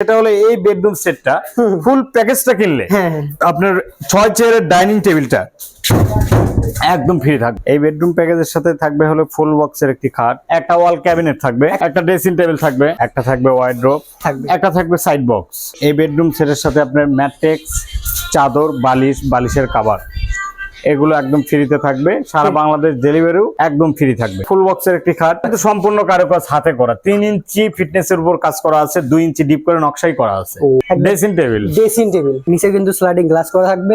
সেটা হলো এই বেডরুম সেটটা। ফুল প্যাকেজটা কিনলে হ্যাঁ। আপনার ছয় চেয়ারের ডাইনিং টেবিলটা একদম ফ্রি থাকবে। এই বেডরুম প্যাকেজের সাথে থাকবে হলো ফুল বক্সের একটি খাট একটা ওয়াল ক্যাবিনেট থাকবে একটা ড্রেসিং টেবিল থাকবে একটা থাকবে ওয়াইড্রোপ থাকবে। একটা থাকবে সাইড বক্স এই বেডরুম সেটের সাথে আপনার ম্যাট্রেক্স চাদর বালিশ বালিশের কাবার এগুলো একদম ফ্রিতে থাকবে। সারা বাংলাদেশ ডেলিভারিও একদম ফ্রি থাকবে। ফুল বক্সের একটি খাট। কিন্তু সম্পূর্ণ কারুকাজ হাতে করা। তিন ইঞ্চি ফিটনেস এর উপর কাজ করা আছে দুই ইঞ্চি ডিপ করে নকশাই করা আছে। ড্রেসিং টেবিল ড্রেসিং টেবিল নিচে কিন্তু স্লাইডিং গ্লাস করা থাকবে।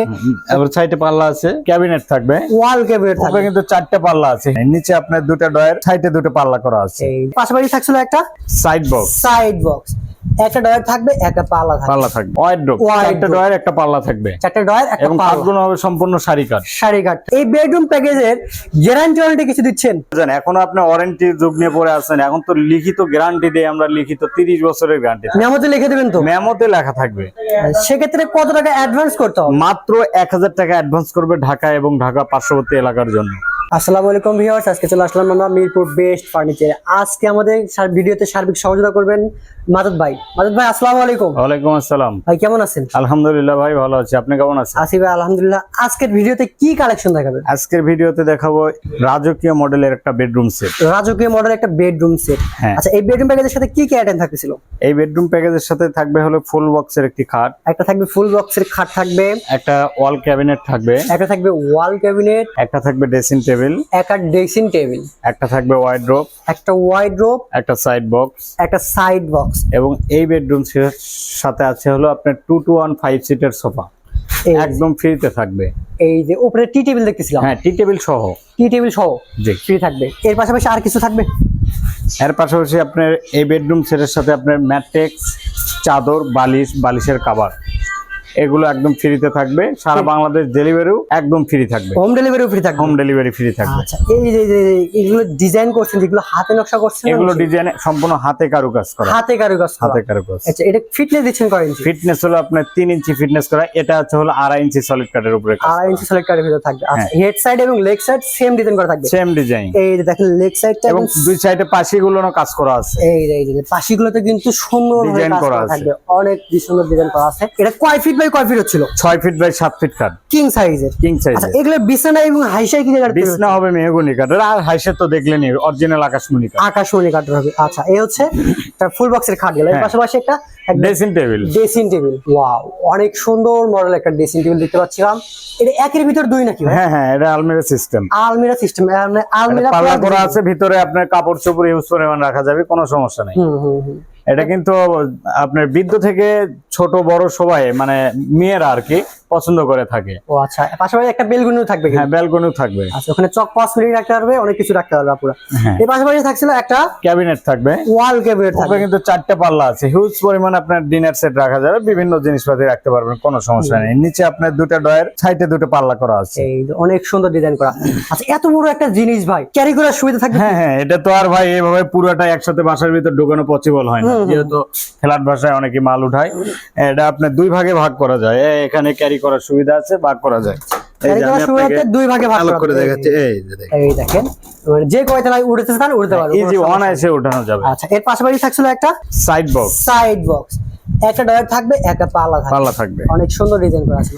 এবার সাইডে পাল্লা আছে। ক্যাবিনেট থাকবে। ওয়াল ক্যাবিনেট থাকবে। কিন্তু চারটে পাল্লা আছে। নিচে আপনার দুটো ডয়ের সাইডে দুটো পাল্লা করা আছে। পাশাপাশি থাকছিল একটা সাইড বক্স সাইড বক্স একটা ডয়ার থাকবে একটা পাল্লা থাকবে। পাল্লা থাকবে। ওয়াইড ড্রপ Wide চারটে একটা পাল্লা থাকবে। চারটা ডয়ার একটা এবং কাঠগুলো হবে সম্পূর্ণ সারি কাঠ। কাট এই বেডরুম প্যাকেজের গ্যারান্টি ওয়ারেন্টি কিছু দিচ্ছেন? জানেন এখন আপনি ওয়ারেন্টি যুগ নিয়ে পড়ে আছেন। এখন তো লিখিত গ্যারান্টি দেয় আমরা লিখিত তিরিশ বছরের গ্যারান্টি মেমোতে লিখে দেবেন তো? মেমোতে লেখা থাকবে। সেক্ষেত্রে কত টাকা অ্যাডভান্স করতে হবে? মাত্র এক হাজার টাকা অ্যাডভান্স করবে ঢাকা এবং ঢাকা পার্শ্ববর্তী এলাকার জন্য। আসসালামু আলাইকুম ভিউয়ার্স আজকে চলে আসলাম আমরা মিরপুর বেস্ট ফার্নিচারে। আজকে আমাদের ভিডিওতে সার্বিক সহযোগিতা করবেন মাদত ভাই। মাদত ভাই আসসালামু আলাইকুম। ওয়ালাইকুম আসসালাম। ভাই কেমন আছেন? আলহামদুলিল্লাহ ভাই ভালো আছি। আপনি কেমন আছেন? আসি ভাই আলহামদুলিল্লাহ। আজকের ভিডিওতে কি কালেকশন দেখাবেন? আজকের ভিডিওতে দেখাবো রাজকীয় মডেলের একটা বেডরুম সেট। রাজকীয় মডেল একটা বেডরুম সেট। হ্যাঁ। আচ্ছা এই বেডরুম প্যাকেজের সাথে কি কি আইটেম থাকতেছিল? এই বেডরুম প্যাকেজের সাথে থাকবে হলো ফুল বক্সের একটি খাট। একটা থাকবে ফুল বক্সের খাট থাকবে। একটা ওয়াল ক্যাবিনেট থাকবে। একটা থাকবে ওয়াল ক্যাবিনেট। একটা থাকবে ড্রেসিং টেবিল। একটা ড্রেসিং টেবিল। একটা থাকবে ওয়াইড ওয়াইড্রোপ একটা ওয়াইড ওয়াইড্রোপ একটা সাইড বক্স একটা সাইড বক্স এবং এই বেডরুম সাথে আছে হলো আপনার টু টু ওয়ান ফাইভ সিটের সোফা একদম ফ্রিতে থাকবে। এই যে উপরে টি টেবিল দেখতেছিলাম। হ্যাঁ টি টেবিল সহ। টি টেবিল সহ জি। ফ্রি থাকবে। এর পাশাপাশি আর কিছু থাকবে? এর পাশাপাশি আপনার এই বেডরুম সেটের সাথে আপনার ম্যাট্রেক্স চাদর বালিশ বালিশের কাবার এগুলো একদম ফ্রিতে থাকবে। সারা বাংলাদেশ ডেলিভারিও একদম ফ্রি থাকবে। হোম ডেলিভারিও ফ্রি থাকবে? হোম ডেলিভারি ফ্রি থাকবে। আচ্ছা এই যে এগুলো ডিজাইন করছেন যেগুলো হাতে নকশা করছেন এগুলো ডিজাইন সম্পূর্ণ হাতে কারুকাজ করা। হাতে কারুকাজ করা। হাতে কারুকাজ। আচ্ছা এটা ফিটনেস দিচ্ছেন কয় ইঞ্চি ফিটনেস হলো আপনার তিন ইঞ্চি ফিটনেস করা। এটা হচ্ছে হলো আড়াই ইঞ্চি সলিড কাঠের উপরে আড়াই ইঞ্চি সিলেক্ট কার্ডের ভিতরে থাকবে। আচ্ছা হেড সাইড এবং লেগ সাইড সেম ডিজাইন করা থাকবে। সেম ডিজাইন এই যে দেখেন লেগ সাইডটা এবং দুই সাইডে পাশিগুলো কাজ করা আছে। এই যে এই যে পাশিগুলোতে কিন্তু সুন্দর ডিজাইন করা আছে। থাকবে। অনেক সুন্দর ডিজাইন করা আছে। এটা কয় ফিট বাই কয় ফিট হচ্ছিল? ছয় ফিট বাই সাত ফিট কাঠ কিং সাইজের কিং সাইজ এগুলো বিছানা এবং হাইসাই কি জায়গায় বিছনা হবে মেহগুনি কাঠের আর হাইসে তো দেখলেনি অরিজিনাল আকাশমণি কাঠ আকাশমণি কাঠের হবে। আচ্ছা এই হচ্ছে ফুল বক্সের খাট গেল। এর হ্যাঁ। পাশাপাশি একটা dressing table dressing table wow অনেক সুন্দর মডেল একটা ড্রেসিং টেবিল দেখতে পাচ্ছিলাম। এটা একের ভিতর দুই নাকি হ্যাঁ হ্যাঁ এটা আলমিরা সিস্টেম আলমিরা সিস্টেম আলমিরা পাল্লা করা আছে ভিতরে আপনার কাপড় চোপড় ইউজ করে রাখা যাবে কোনো সমস্যা নেই। হুম হুম হুম। এটা কিন্তু আপনার বৃদ্ধ থেকে ছোট বড় সবাই মানে মেয়েরা আর কি পছন্দ করে থাকে। ও আচ্ছা পাশাপাশি একটা বেলগুনিও থাকবে হ্যাঁ কিন্তু। থাকবে। আচ্ছা ওখানে চক কসমেটিক রাখতে পারবে অনেক কিছু রাখতে পারবে পুরো হ্যাঁ। এর পাশাপাশি থাকছিল একটা ক্যাবিনেট থাকবে। ওয়াল ক্যাবিনেট থাকবে। কিন্তু চারটে পাল্লা আছে। হিউজ পরিমাণ আপনার ডিনার সেট রাখা যাবে বিভিন্ন জিনিসপাতি রাখতে পারবেন কোনো সমস্যা নেই। নিচে আপনার দুটো ডয়ের সাইডে দুটো পাল্লা করা আছে। এই অনেক সুন্দর ডিজাইন করা। আচ্ছা এত বড় একটা জিনিস ভাই ক্যারি করার সুবিধা থাকবে হ্যাঁ হ্যাঁ এটা তো আর ভাই এভাবে পুরোটা একসাথে বাসার ভিতর ঢোকানো পসিবল হয় না। যেহেতু ফ্ল্যাট ভাষায় অনেকে মাল উঠায় এটা আপনার দুই ভাগে ভাগ করা যায়। এখানে ক্যারি করার সুবিধা আছে ভাগ করা যায়। এই ক্যারি যে করার আমি সুবিধাতে আপনাকে দুই ভাগে ভাগ করে দেখাচ্ছি। এই দেখেন। এই দেখেন যে কয়টা উড়তে চান উড়তে পারবে ইজি কোনো ওয়ান সমস্যা এসে উঠানো যাবে। আচ্ছা এর পাশাপাশি থাকছিল একটা সাইড বক্স সাইড বক্স একটা ডয়ার থাকবে একটা পাল্লা থাকবে। পাল্লা থাকবে। অনেক সুন্দর ডিজাইন করা ছিল।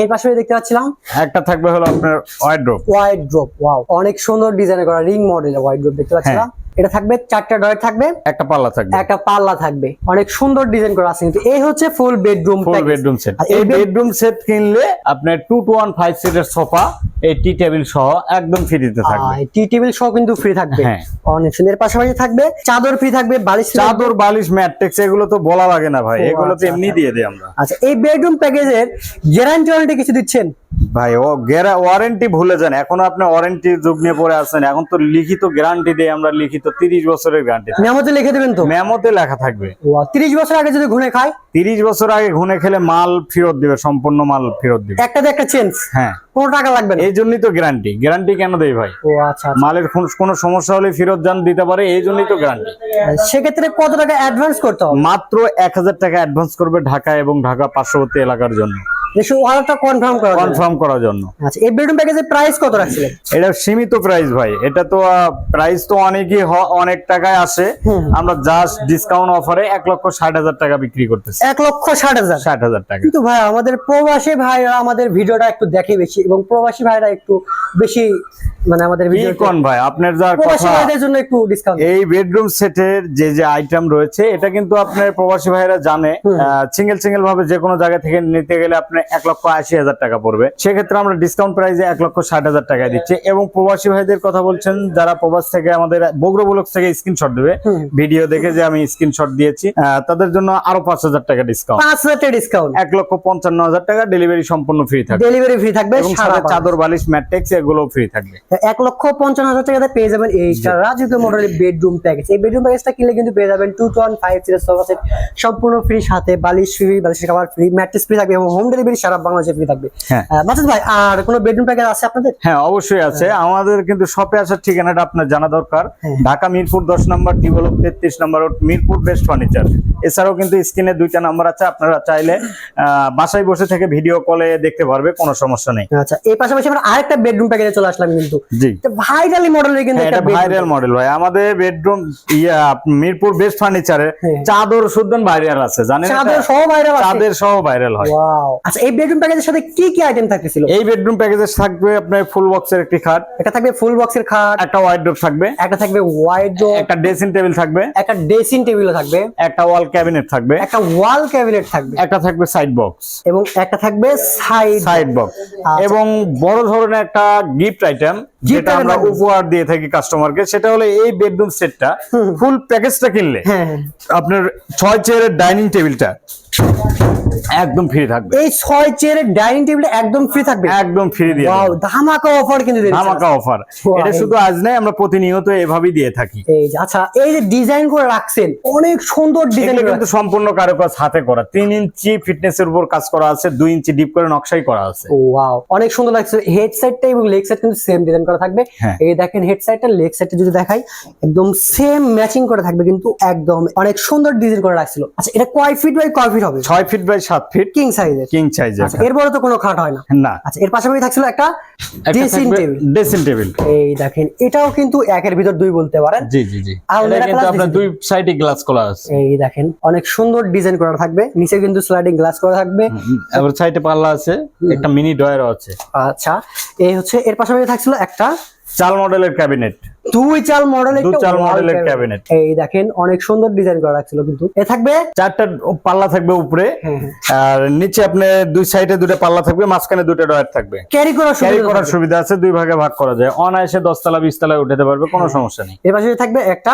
এর দেখতে পাচ্ছিলাম একটা থাকবে হলো আপনার ওয়াইড ড্রপ ওয়াও অনেক সুন্দর ডিজাইন করা রিং মডেল ওয়াইড ড্রপ দেখতে পাচ্ছিলাম। এটা থাকবে চারটা ডয়ার থাকবে একটা পাল্লা থাকবে। একটা পাল্লা থাকবে। অনেক সুন্দর ডিজাইন করা আছে কিন্তু এই হচ্ছে full bedroom full bedroom set এই বেডরুম সেট কিনলে আপনার টু টু ওয়ান ফাইভ সিটের সোফা এই টি টেবিল সহ একদম ফ্রিতে থাকবে। টি টেবিল সহ কিন্তু ফ্রি থাকবে। হ্যাঁ। অনেক সুন্দর পাশাপাশি থাকবে চাদর ফ্রি থাকবে বালিশ চাদর বালিশ ম্যাট্রিক্স এগুলো তো বলা লাগে না ভাই। এগুলো তো আচ্ছা, এমনি দিয়ে দিই আমরা। আচ্ছা এই বেডরুম প্যাকেজের গ্যারান্টি ওয়ারেন্টি কিছু দিচ্ছেন? ভাই ও গেরা ওয়ারেন্টি ভুলে যান। এখনও আপনি ওয়ারেন্টির যুগ নিয়ে পড়ে আছেন। এখন তো লিখিত গ্যারান্টি দেই আমরা লিখিত তিরিশ বছরের গ্যারান্টি মেমোতে লিখে দিবেন তো? মেমোতে লেখা থাকবে। তিরিশ বছর আগে যদি ঘুরে খায়? তিরিশ বছর আগে ঘুনে খেলে মাল ফেরত দিবে সম্পূর্ণ মাল ফেরত দিবে। একটাতে একটা চেঞ্জ হ্যাঁ। কোনো টাকা লাগবে না? এই জন্যই তো গ্যারান্টি গ্যারান্টি কেন দেই ভাই? ও আচ্ছা আচ্ছা। মালের কোন- কোনো সমস্যা হলে ফেরত যান দিতে পারে এই জন্যই তো গ্যারান্টি সেক্ষেত্রে কত টাকা অ্যাডভান্স করতে হবে? মাত্র এক হাজার টাকা অ্যাডভান্স করবে ঢাকা এবং ঢাকা পার্শ্ববর্তী এলাকার জন্য। শুধু অর্ডারটা কনফার্ম করা কনফার্ম করার জন্য। আচ্ছা এই বেডরুম প্যাকেজের প্রাইস কত রাখছিলেন? এটা সীমিত প্রাইস ভাই। এটা তো প্রাইস তো অনেকই অনেক টাকায় আসে। আমরা জাস্ট ডিসকাউন্ট অফারে এক লক্ষ ষাট হাজার টাকা বিক্রি করতেছি। এক লক্ষ ষাট হাজার। ষাট হাজার টাকা। কিন্তু ভাই আমাদের প্রবাসী ভাইরা আমাদের ভিডিওটা একটু দেখে বেশি এবং প্রবাসী ভাইরা একটু বেশি মানে আমাদের ভিডিও কোন ভাই? আপনার যার প্রবাসী ভাইদের জন্য একটু ডিসকাউন্ট এই বেডরুম সেটের যে যে আইটেম রয়েছে এটা কিন্তু আপনার প্রবাসী ভাইরা জানে। সিঙ্গেল সিঙ্গেল ভাবে যে কোনো জায়গা থেকে নিতে গেলে আপনার এক লক্ষ আশি হাজার টাকা পড়বে। সেক্ষেত্রে আমরা ডিসকাউন্ট প্রাইসে এক লক্ষ ষাট হাজার টাকায় দিচ্ছি এবং প্রবাসী ভাইদের কথা বলছেন যারা প্রবাস থেকে আমাদের বগ্র ব্লক থেকে স্ক্রিনশট দেবে। ভিডিও দেখে যে আমি স্ক্রিনশট দিয়েছি তাদের জন্য আরও পাঁচ হাজার টাকা ডিসকাউন্ট পাঁচ হাজার ডিসকাউন্ট এক লক্ষ পঞ্চান্ন হাজার টাকা ডেলিভারি সম্পূর্ণ ফ্রি থাকবে। ডেলিভারি ফ্রি থাকবে চাদর বালিশ ম্যাট্রিক্স এগুলো ফ্রি থাকবে। এক লক্ষ পঞ্চান্ন হাজার টাকাতে পেয়ে যাবেন এইটা রাজকীয় মডেলের বেডরুম প্যাকেজ এই বেডরুম প্যাকেজটা কিনলে কিন্তু পেয়ে যাবেন টু টন ফাইভ সিরিজ সম্পূর্ণ ফ্রি সাথে বালিশ ফ্রি বালিশের খাবার ফ্রি ম্যাট্রেস ফ্রি থাকবে এবং হোম ডেলিভারি সারা বাংলাদেশে ফ্রি থাকবে। হ্যাঁ। মাসুদ ভাই আর কোনো বেডরুম প্যাকেজ আছে আপনাদের? হ্যাঁ অবশ্যই আছে। আমাদের কিন্তু শপে আসার ঠিকানাটা আপনার জানা দরকার। হ্যাঁ। ঢাকা মিরপুর দশ নম্বর ডিভেলপ তেত্রিশ নম্বর মিরপুর বেস্ট ফার্নিচার এছাড়াও কিন্তু স্ক্রিনে দুইটা নাম্বার আছে আপনারা চাইলে বাসায় বসে থেকে ভিডিও কলে দেখতে পারবে কোনো সমস্যা নেই। আচ্ছা এই পাশাপাশি আমরা আরেকটা বেডরুম প্যাকেজে চলে আসলাম কিন্তু। জি। ভাইরালি মডেলের কিন্তু হ্যাঁ, একটা এটা ভাইরাল মডেল ভাই। আমাদের বেডরুম ইয়া মিরপুর বেস্ট ফার্নিচারে হ্যাঁ। চাদর শুদ্ধন ভাইরাল আছে জানেন চাদর সহ ভাইরাল আছে। চাঁদের সহ ভাইরাল হয়। ওয়াও আচ্ছা এই বেডরুম প্যাকেজের সাথে কি কি আইটেম থাকতেছিল? এই বেডরুম প্যাকেজে থাকবে আপনার ফুল বক্সের একটি খাট এটা থাকবে ফুল বক্সের খাট একটা ওয়াইড্রোপ থাকবে একটা থাকবে ওয়াইড একটা ড্রেসিং টেবিল থাকবে একটা ড্রেসিং টেবিল থাকবে। একটা ওয়াল ক্যাবিনেট থাকবে। একটা ওয়াল ক্যাবিনেট থাকবে। একটা থাকবে সাইড বক্স এবং একটা থাকবে সাইড সাইড বক্স। এবং বড় ধরনের একটা গিফট আইটেম যেটা আমরা উপহার দিয়ে থাকি কাস্টমারকে সেটা হলো এই বেডরুম সেটটা ফুল প্যাকেজটা কিনলে হ্যাঁ হ্যাঁ। আপনার ছয় চেয়ারের ডাইনিং টেবিলটা একদম ফ্রি থাকবে। এই ছয় চেয়ারের ডাইনিং টেবিল একদম ফ্রি থাকবে? একদম ফ্রি দিয়ে দেবো। ধামাকা অফার কিন্তু ধামাকা অফার এটা শুধু আজ নাই আমরা প্রতিনিয়ত এভাবেই দিয়ে থাকি। এই আচ্ছা এই যে ডিজাইন করে রাখছেন অনেক সুন্দর ডিজাইন কিন্তু সম্পূর্ণ কারুকাজ হাতে করা। তিন ইঞ্চি ফিটনেসের উপর কাজ করা আছে দুই ইঞ্চি ডিপ করে নকশাই করা আছে। ওয়াও অনেক সুন্দর লাগছে। হেড সাইডটা এবং লেগ সাইড কিন্তু সেম ডিজাইন করা থাকবে। হ্যাঁ। এই দেখেন হেড সাইডটা লেগ সাইডটা যদি দেখাই একদম সেম ম্যাচিং করে থাকবে কিন্তু একদম অনেক সুন্দর ডিজাইন করে রাখছিল। আচ্ছা এটা কয় ফিট বাই কয় ফিট হবে? ছয় ফিট বাই সাত ফিট কিং সাইজের কিং সাইজের এর। বড় তো কোনো খাট হয় না। না। আচ্ছা এর পাশাপাশি থাকছিল একটা ড্রেসিং টেবিল ড্রেসিং টেবিল এই দেখেন এটাও কিন্তু একের ভিতর দুই বলতে পারেন। জি জি জি। এটা কিন্তু আপনার দুই সাইডে গ্লাস করা আছে। এই দেখেন অনেক সুন্দর ডিজাইন করা থাকবে। নিচে কিন্তু স্লাইডিং গ্লাস করা থাকবে। এবার সাইডে পাল্লা আছে একটা মিনি ডয়ারও আছে। আচ্ছা এই হচ্ছে এর পাশাপাশি থাকছিল একটা চাল মডেলের ক্যাবিনেট দুই চাল মডেল দুই চাল মডেলের cabinet। এই দেখেন অনেক সুন্দর ডিজাইন করা রাখছিল কিন্তু। এ থাকবে? চারটা পাল্লা থাকবে উপরে। হ্যাঁ, হ্যাঁ। আর নিচে আপনি দুই সাইডে দুটো পাল্লা থাকবে মাঝখানে দুটো ডয়ার থাকবে। ক্যারি করার ক্যারি করার সুবিধা আছে দুই ভাগে ভাগ করা যায়। অনায়াসে দশতলা বিশতলায় উঠাতে পারবে কোনো সমস্যা নেই। এর পাশে থাকবে একটা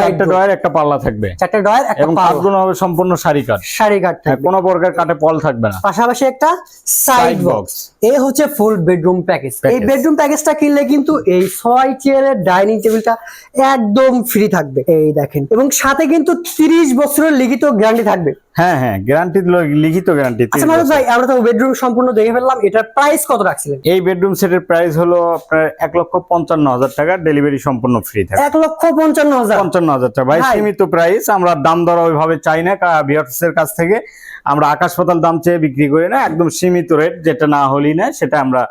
চারটা ডয়ার একটা পাল্লা থাকবে। চারটে ডয়ার একটা এবং পাল্লা। কাঠগুলো হবে সম্পূর্ণ সারি কাঠ। কাট হ্যাঁ, কোনো প্রকার কাঠে পল থাকবে না। পাশাপাশি একটা সাইড বক্স। এ হচ্ছে ফুল বেডরুম প্যাকেজ এই। বেডরুম প্যাকেজটা কিনলে কিন্তু এই ছয় চেয়ারের ডাইনিং টেবিলটা একদম ফ্রি থাকবে। এই দেখেন। এবং সাথে কিন্তু তিরিশ বছরের লিখিত গ্যারান্টি থাকবে। হ্যাঁ হ্যাঁ গ্যারান্টি লিখিত গ্যারান্টি আচ্ছা ভাই আমরা তো বেডরুম সম্পূর্ণ দেখে ফেললাম এটার প্রাইস কত রাখছিলেন? এই বেডরুম সেটের প্রাইস হলো আপনার এক লক্ষ পঞ্চান্ন হাজার টাকা ডেলিভারি সম্পূর্ণ ফ্রি থাকে। এক লক্ষ পঞ্চান্ন হাজার। পঞ্চান্ন হাজার টাকা। ভাই। সীমিত প্রাইস আমরা দাম দর ওইভাবে চাই না ভিউয়ার্স এর কাছ থেকে। আমরা আকাশ পাতাল দাম চেয়ে বিক্রি করি না একদম সীমিত রেট যেটা না হলেই না সেটা আমরা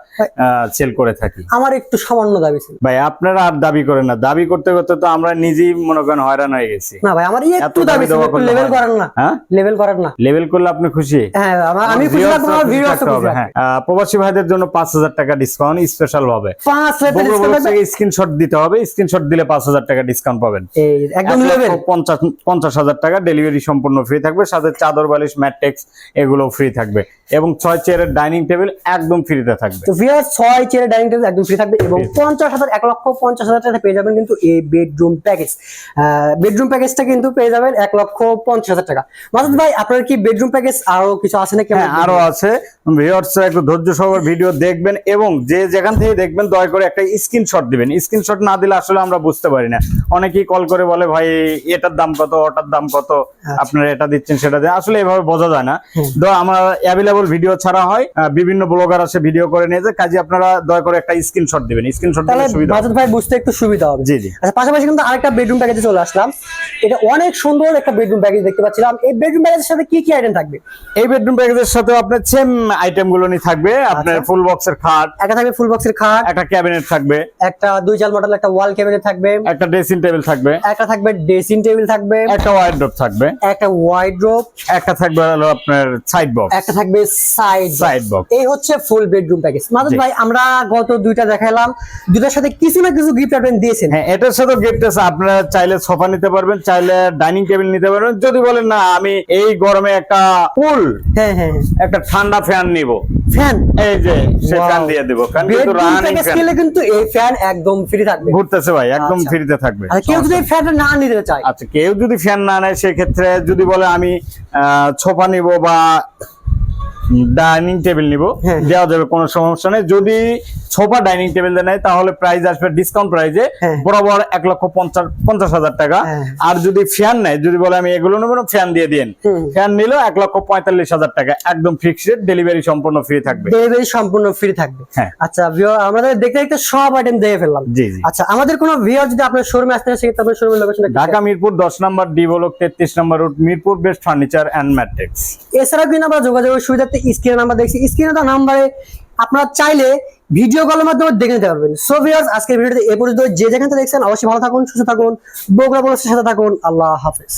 সেল করে থাকি। আমার একটু সামান্য দাবি ছিল। ভাই আপনারা আর দাবি করেন না। দাবি করতে করতে তো আমরা নিজেই মনে করেন হয়রান হয়ে গেছি। না ভাই আমার একটু দাবি ছিল একটু লেভেল করেন না। হ্যাঁ? লেভেল করেন না। লেভেল করলে আপনি খুশি? হ্যাঁ আমি খুশি থাকব আমার খুশি ভিউয়ার্স থাকতে হবে, হ্যাঁ। প্রবাসী ভাইদের জন্য পাঁচ হাজার টাকা ডিসকাউন্ট স্পেশাল ভাবে পাঁচ লেভেল বগুড়া ব্লক থেকে স্ক্রিনশট দিতে হবে স্ক্রিনশট দিলে পাঁচ হাজার টাকা ডিসকাউন্ট পাবেন। এই একদম লেভেল পঞ্চাশ পঞ্চাশ হাজার টাকা ডেলিভারি সম্পূর্ণ ফ্রি থাকবে সাথে চাদর বালিশ ম্যাট্রেক্স এগুলো ফ্রি থাকবে। এবং ছয় চেয়ারের ডাইনিং টেবিল একদম ফ্রিতে থাকবে। তো ভিউয়ার ছয় চেয়ার ডাইনিং টেবিল একদম ফ্রি থাকবে এবং পঞ্চাশ হাজার এক লক্ষ পঞ্চাশ হাজার টাকা পেয়ে যাবেন কিন্তু এই বেডরুম প্যাকেজ বেডরুম প্যাকেজটা কিন্তু পেয়ে যাবেন এক লক্ষ পঞ্চাশ হাজার টাকা। মাসুদ ভাই আপনার কি বেডরুম প্যাকেজ আরও কিছু আছে নাকি? হ্যাঁ আরও আছে। ভিউয়ার্স একটু ধৈর্য সহকারে ভিডিও দেখবেন এবং যে যেখান থেকে দেখবেন দয়া করে একটা স্ক্রিনশট দিবেন। স্ক্রিনশট না দিলে আসলে আমরা বুঝতে পারি না। অনেকেই কল করে বলে ভাই এটার দাম কত? ওটার দাম কত? আপনারা এটা দিচ্ছেন সেটা দিয়ে আসলে এভাবে বোঝা যায় না। তো আমার অ্যাভেলেবল ভিডিও ছাড়া হয় বিভিন্ন ব্লগার আছে ভিডিও করে নিয়ে যায়। কাজে আপনারা দয়া করে একটা স্ক্রিনশট দিবেন। স্ক্রিনশট দিলে সুবিধা হবে। মাসুদ ভাই বুঝতে একটু সুবিধা হবে। জি জি। আচ্ছা পাশাপাশি কিন্তু আরেকটা বেডরুম প্যাকেজে চলে আসলাম। এটা অনেক সুন্দর একটা বেডরুম প্যাকেজ দেখতে পাচ্ছিলাম। এই বেডরুম প্যাকেজের সাথে কি কি আইটেম থাকবে? এই বেডরুম প্যাকেজের সাথে আপনার সেম আইটেমগুলো নিয়ে থাকবে। আপনার আচ্ছা। ফুল বক্সের খাট। একটা থাকবে ফুল বক্সের খাট। একটা ক্যাবিনেট থাকবে। একটা দুই চাল মডেল একটা ওয়াল ক্যাবিনেট থাকবে। একটা ড্রেসিং টেবিল থাকবে। একটা থাকবে ড্রেসিং টেবিল থাকবে। একটা ওয়াইড্রপ থাকবে। একটা ওয়াইড্রোপ একটা থাকবে হলো আপনার সাইড বক্স একটা থাকবে সাইড সাইড বক্স এই হচ্ছে ফুল বেডরুম প্যাকেজ মাদুদ। ভাই আমরা গত দুইটা দেখালাম দুইটার সাথে কিছু না কিছু গিফট আপনি দিয়েছেন। হ্যাঁ এটার সাথে গিফট আছে। আপনারা চাইলে সোফা নিতে পারবেন চাইলে ডাইনিং টেবিল নিতে পারবেন। যদি বলেন না আমি এই গরমে একটা ফুল হ্যাঁ হ্যাঁ একটা ঠান্ডা ফ্যান নিব। ফ্যান এই যে সে. ফ্যান দিয়ে দিব কারণ কিন্তু রানিং ফ্যান কিন্তু এই ফ্যান একদম ফ্রি থাকবে। ঘুরতেছে ভাই একদম আচ্ছা। ফ্রিতে থাকবে। আর কেউ যদি ফ্যান না নিতে চায়। আচ্ছা কেউ যদি ফ্যান না নেয় সেক্ষেত্রে যদি বলে আমি আহ, সোফা নিব বা ডাইনিং টেবিল নিব। হ্যাঁ। দেওয়া যাবে কোনো সমস্যা নেই। যদি সোফা ডাইনিং টেবিল নেয় তাহলে প্রাইস আসবে ডিসকাউন্ট হ্যাঁ। বরাবর এক লক্ষ পঞ্চাশ পঞ্চাশ হাজার টাকা। হ্যাঁ। আর যদি ফ্যান নেয় যদি বলে আমি এগুলো নেব না ফ্যান দিয়ে দিন ফ্যান নিলেও এক লক্ষ পঁয়তাল্লিশ হাজার টাকা। একদম ফিক্সড ডেলিভারি সম্পূর্ণ ফ্রি থাকবে। ডেলিভারি সম্পূর্ণ ফ্রি থাকবে। আচ্ছা আমাদের দেখতে দেখতে সব আইটেম দেখে ফেললাম। জি জি। আচ্ছা আমাদের কোনো ভিউয়ার যদি আপনার শোরুমে আসতে সেক্ষেত্রে আপনার শোরুমের লোকেশন ঢাকা মিরপুর দশ নম্বর ডি ব্লক তেত্রিশ number road Mirpur best furniture and matrix এছাড়াও কিন্তু আমরা যোগাযোগের সুবিধার্থে স্ক্রিনে নাম্বার দেখছি। স্ক্রিনে তো নাম্বারে আপনারা চাইলে ভিডিও কলের মাধ্যমে দেখে নিতে পারবেন। সো ভিউয়ার্স আজকের ভিডিওতে এ পর্যন্ত যে যেখানে দেখছেন, অবশ্যই ভালো থাকুন, সুস্থ থাকুন, বগুড়া বলার সাথে থাকুন। আল্লাহ হাফেজ।